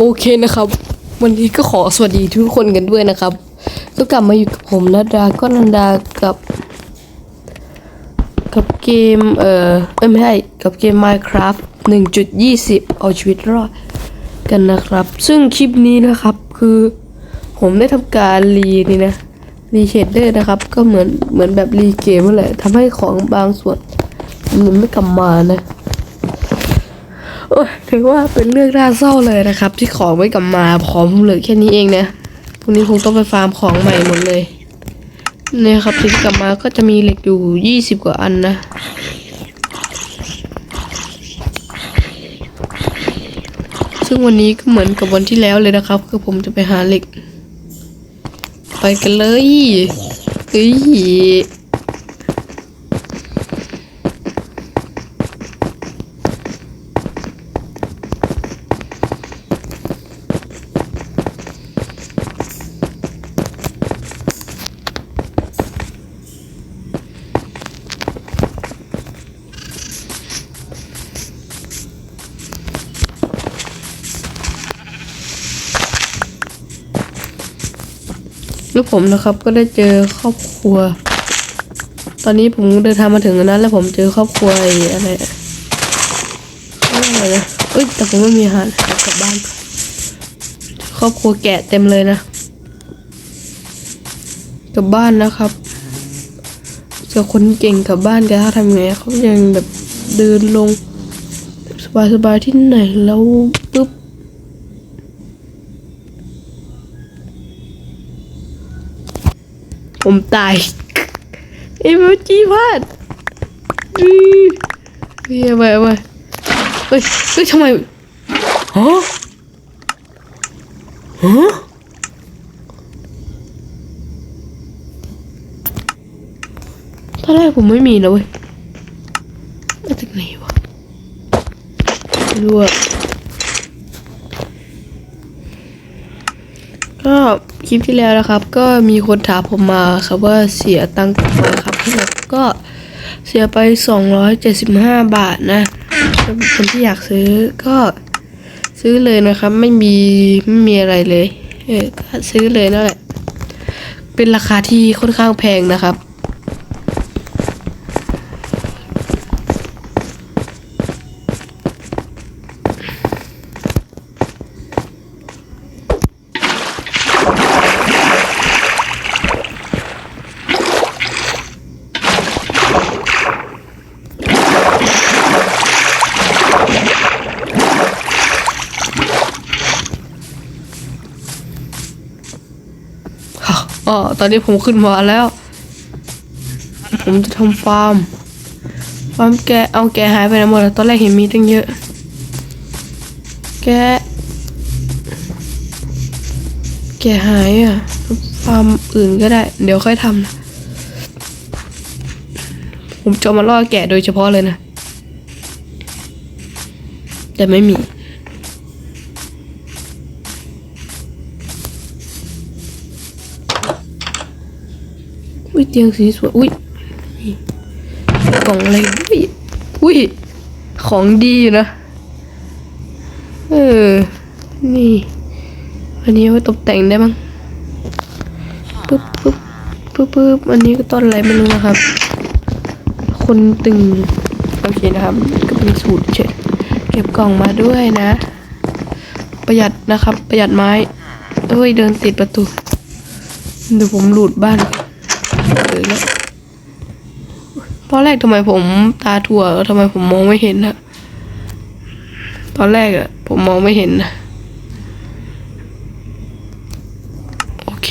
โอเคนะครับ วันนี้ก็ขอสวัสดีทุกคนกันด้วยนะครับ ก็กลับมาอยู่กับผมนะดาก็นันดากับ กับเกม เอ่อไม่ใช่กับเกม Minecraft 1.20 เอาชีวิตรอดกันนะครับ ซึ่งคลิปนี้นะครับคือผมได้ทำการรีนี่นะรีเชดเดอร์นะครับ ก็เหมือนเหมือนแบบรีเกมนั่นแหละทำให้ของบางส่วนมันไม่กลับมานะ โอ้ยถือว่าเป็นเรื่องน่าเศร้าเลยนะครับ ที่ของไม่กลับมาของผมเหลือแค่นี้เองนะพรุ่งนี้คงต้องไปฟาร์มของใหม่หมดเลยเนี่ยครับถึงกลับมาก็จะมีเหล็กอยู่ยี่สิบกว่าอันนะซึ่งวันนี้ก็เหมือนกับวันที่แล้วเลยนะครับ คือผมจะไปหาเหล็ก ไปกันเลยเฮ้ย ล้วผมนะครับก็ได้เจอครอบครัว ตอนนี้ผมเดินทางมาถึงแล้วนะแล้วผมเจอครอบครัวออะไรอะไรนะเอ้ยแต่ผมไม่มีอาหารกลับบ้านก่อนครอบครัวแกะเต็มเลยนะกลับบ้านนะครับเจอคนเก่งกลับบ้านกันถ้าทำไงเขายังแบบเดินลง สบายๆที่ไหนแล้วปุ๊บ ผมตายเอ็มจีพลาดอือเฮ้ยไปไปเฮ้ยเฮ้ยทำไมฮะฮะตอนแรกผมไม่มีนะเว้ยมาจากไหนวะไม่รู้อะ ก็คลิปที่แล้วนะครับ ก็มีคนถามผมมาครับว่าเสียตังค์ไปครับทั้งหมก็เสียไป 275 บาทนะคนที่อยากซื้อก็ซื้อเลยนะครับ ไม่มีไม่มีอะไรเลย เออซื้อเลยนั่นแหละเป็นราคาที่ค่อนข้างแพงนะครับ อ๋อ ตอนนี้ผมขึ้นมาแล้ว ผมจะทำฟาร์ม ฟาร์มแกเอาแกหายไปไหนหมดตอนแรกเห็นมีตั้งเยอะ แก แกหายอะ ฟาร์มอื่นก็ได้ เดี๋ยวค่อยทำนะผมจะมาล่อแกะโดยเฉพาะเลยนะ แต่ไม่มี อุ้ยเตียงสีสวยอุ้ยนี่กล่องอะไรอุ้ยอุ้ยของดีอยู่นะ เออ นี่ อันนี้เอาไว้ตกแต่งได้มั้งปึ๊บปึ๊บปึ๊บปึ๊บอันนี้ก็ต้นอะไรไม่รู้นะครับ คนตึง โอเคนะครับ ก็เป็นสูตรเฉยเก็บกล่องมาด้วยนะ ประหยัดนะครับ ประหยัดไม้เอ้ย เดินติดประตูเดี๋ยวผมหลุดบ้าน เลยแล้วตอนแรกทำไมผมตาถั่วแล้วทำไมผมมองไม่เห็นนะตอนแรกอะผมมองไม่เห็นนะโอเค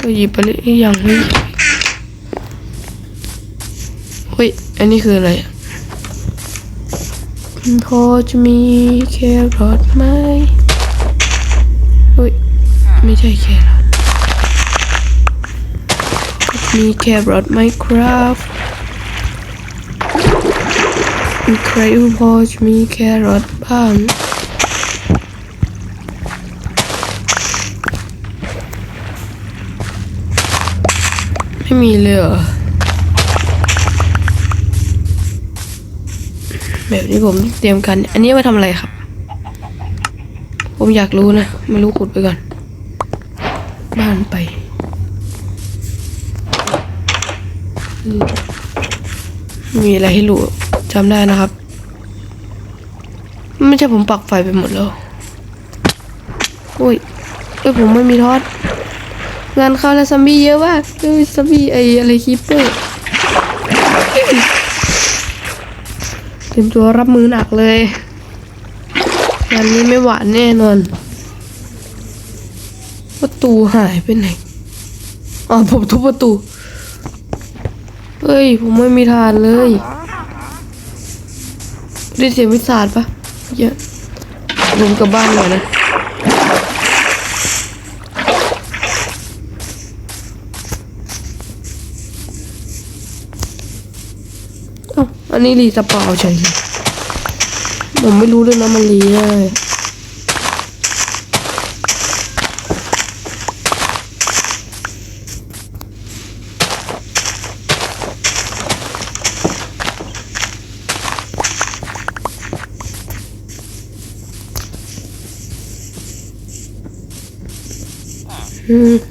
ก็หยิบไปเลยย่างเฮ้ยเฮ้ย อันนี้คืออะไรพอจะมีแครอทไหมเฮ้ย ไม่ใช่แครอท มีแครอทไหมครับมีใครอุพอจะมีแครอทบ้างไม่มีเลยเหรอแบบนี้ผมเตรียมกัน อันนี้ไว้ทำอะไรครับ ผมอยากรู้นะ ไม่รู้ขุดไปก่อน บ้านไปอื มีอะไรให้รู้จำได้นะครับ ไม่ใช่ผมปักไฟไปหมดแล้วโอ้ยเอ้ยผมไม่มีทอด งานเข้าแล้วซัมบี้เยอะมากเอ้ยซัมบี้ไออะไรคีปเปอร์เตรียมตัวรับมือหนักเลยงานนี้ไม่หวานแน่นอนประตูหายไปไหนอ๋อผมทุบประตู เฮ้ย ผมไม่มีทานเลยได้เสียงวิสาดปะเยอะรวมกับบ้านหน่อยนะอันนี้รีสปาวเฉยผมไม่รู้เลยนะมันรีได้ อืม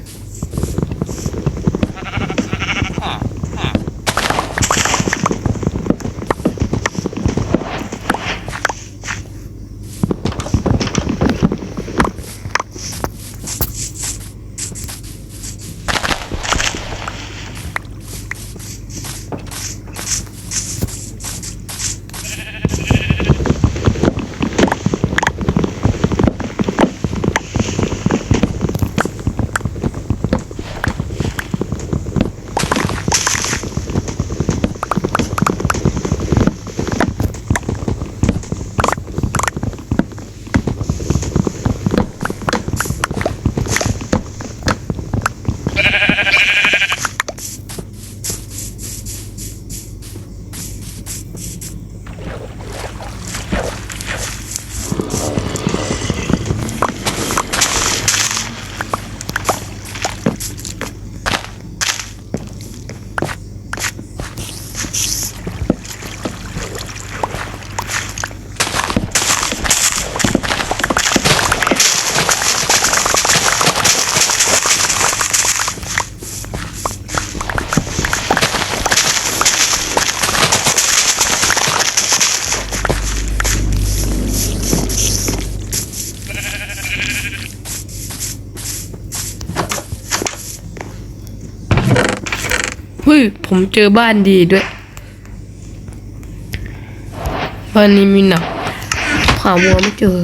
เฮ้ย ผมเจอบ้านดีด้วย บ้านนี้มีหนักหาวัวไม่เจอ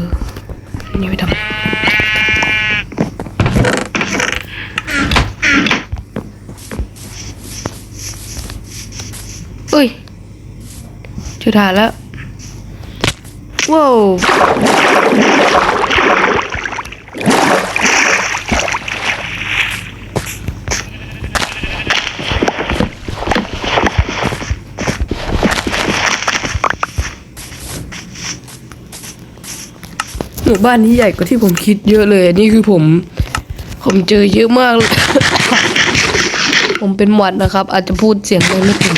นี่ไปทำเอ้ยเจอฐานแล้วว้าว หมู่บ้านนี้ใหญ่กว่าที่ผมคิดเยอะเลย นี่คือผม ผมเจอเยอะมากเลย ผมเป็นหวัดนะครับ อาจจะพูดเสียงดังไม่ถึง